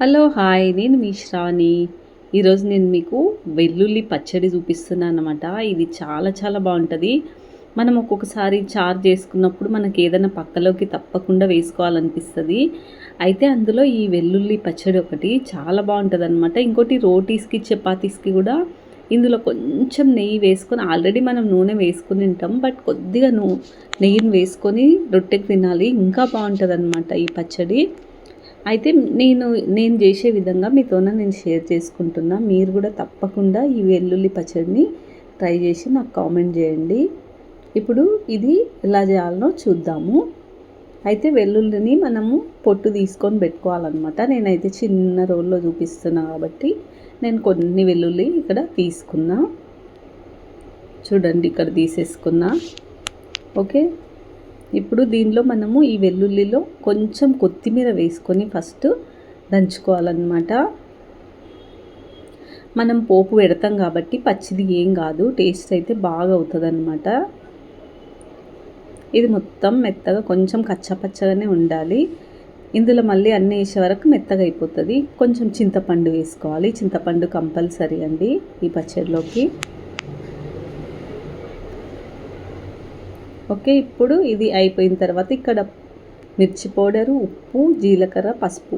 Hello hi. నేను మీ శ్రావణి. ఈరోజు నేను మీకు వెల్లుల్లి పచ్చడి చూపిస్తున్నాను అనమాట ఇది చాలా చాలా బాగుంటుంది. మనం ఒక్కొక్కసారి చార్ చేసుకున్నప్పుడు మనకి ఏదైనా పక్కలోకి తప్పకుండా వేసుకోవాలనిపిస్తుంది. అయితే అందులో ఈ వెల్లుల్లి పచ్చడి ఒకటి చాలా బాగుంటుంది అనమాట ఇంకోటి రోటీస్కి చపాతీస్కి కూడా ఇందులో కొంచెం నెయ్యి వేసుకొని ఆల్రెడీ మనం నూనె వేసుకుని ఉంటాం బట్ కొద్దిగా నూ నెయ్యిని వేసుకొని రొట్టెకి తినాలి. ఇంకా బాగుంటుంది అనమాట ఈ పచ్చడి. అయితే నేను నేను చేసే విధంగా మీతోన నేను షేర్ చేసుకుంటున్నా. మీరు కూడా తప్పకుండా ఈ వెల్లుల్లి పచ్చడిని ట్రై చేసి నాకు కామెంట్ చేయండి. ఇప్పుడు ఇది ఎలా చేయాలనో చూద్దాము. అయితే వెల్లుల్లిని మనము పొట్టు తీసుకొని పెట్టుకోవాలన్నమాట. నేనైతే చిన్న రోల్లో చూపిస్తున్నా కాబట్టి నేను కొన్ని వెల్లుల్లి ఇక్కడ తీసుకున్నా. చూడండి ఇక్కడ తీసేసుకున్నా. ఓకే? ఇప్పుడు దీనిలో మనము ఈ వెల్లుల్లిలో కొంచెం కొత్తిమీర వేసుకొని ఫస్ట్ దంచుకోవాలన్నమాట. మనం పోపు పెడతాం కాబట్టి పచ్చిది ఏం కాదు టేస్ట్ అయితే బాగా అవుతుంది అనమాట ఇది మొత్తం మెత్తగా కొంచెం కచ్చపచ్చగానే ఉండాలి. ఇందులో మళ్ళీ అన్నీ వేసే వరకు మెత్తగా అయిపోతుంది. కొంచెం చింతపండు వేసుకోవాలి. చింతపండు కంపల్సరీ అండి ఈ పచ్చడిలోకి. ఓకే ఇప్పుడు ఇది అయిపోయిన తర్వాత ఇక్కడ మిర్చి పౌడరు ఉప్పు జీలకర్ర పసుపు.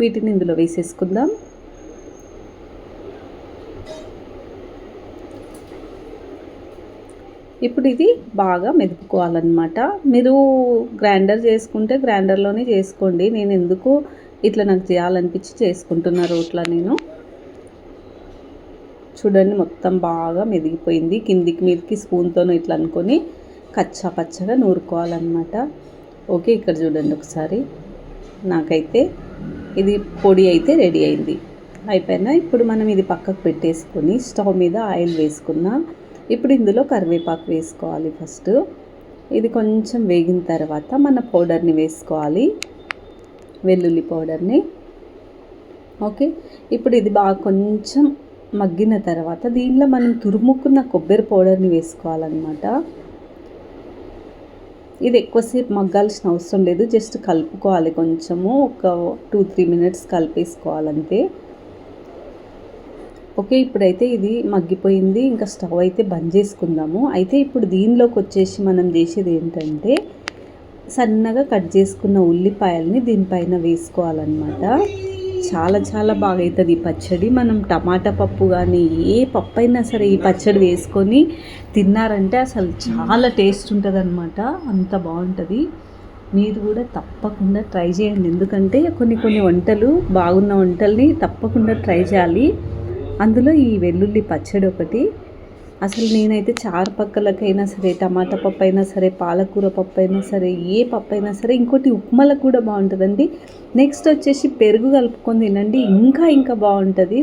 వీటిని ఇందులో వేసేసుకుందాం. ఇప్పుడు ఇది బాగా మెదుపుకోవాలన్నమాట. మీరు గ్రైండర్ చేసుకుంటే గ్రైండర్లోనే చేసుకోండి. నేను ఎందుకు ఇట్లా నాకు చేయాలనిపించి చేసుకుంటున్న రోట్లా నేను. చూడండి మొత్తం బాగా మెదిగిపోయింది. కిందికి మీదకి స్పూన్తోనూ ఇట్లా అనుకొని కచ్చా పచ్చగా నూరుకోవాలన్నమాట. ఓకే ఇక్కడ చూడండి ఒకసారి. నాకైతే ఇది పొడి అయితే రెడీ అయింది. అయిపోయినా ఇప్పుడు మనం ఇది పక్కకు పెట్టేసుకొని స్టవ్ మీద ఆయిల్ వేసుకున్న ఇప్పుడు ఇందులో కరివేపాకు వేసుకోవాలి ఫస్ట్. ఇది కొంచెం వేగిన తర్వాత మన పౌడర్ని వేసుకోవాలి వెల్లుల్లి పౌడర్ని. ఓకే ఇప్పుడు ఇది బాగా కొంచెం మగ్గిన తర్వాత దీనిలో మనం తురుముకున్న కొబ్బరి పౌడర్ని వేసుకోవాలన్నమాట. ఇది ఎక్కువసేపు మగ్గాల్సిన అవసరం లేదు. జస్ట్ కలుపుకోవాలి కొంచెము. ఒక టూ త్రీ మినిట్స్ కలిపేసుకోవాలంతే. ఓకే ఇప్పుడైతే ఇది మగ్గిపోయింది. ఇంకా స్టవ్ అయితే బంద్ చేసుకుందాము. అయితే ఇప్పుడు దీనిలోకి వచ్చేసి మనం చేసేది ఏంటంటే సన్నగా కట్ చేసుకున్న ఉల్లిపాయల్ని దీనిపైన వేసుకోవాలన్నమాట. చాలా చాలా బాగా అవుతుంది ఈ పచ్చడి మనం టమాటా పప్పు కానీ ఏ పప్పు అయినా సరే ఈ పచ్చడి వేసుకొని తిన్నారంటే అసలు చాలా టేస్ట్ ఉంటుంది అనమాట అంత బాగుంటుంది. మీరు కూడా తప్పకుండా ట్రై చేయండి. ఎందుకంటే కొన్ని కొన్ని వంటలు బాగున్న వంటల్ని తప్పకుండా ట్రై చేయాలి. అందులో ఈ వెల్లుల్లి పచ్చడి ఒకటి అసలు నేనైతే చారు పక్కలకైనా సరే టమాటా పప్పు అయినా సరే పాలకూర పప్పు అయినా సరే ఏ పప్పు అయినా సరే ఇంకోటి ఉప్మాలకు కూడా బాగుంటుందండి. నెక్స్ట్ వచ్చేసి పెరుగు కలుపుకొని తినండి. ఇంకా ఇంకా బాగుంటుంది.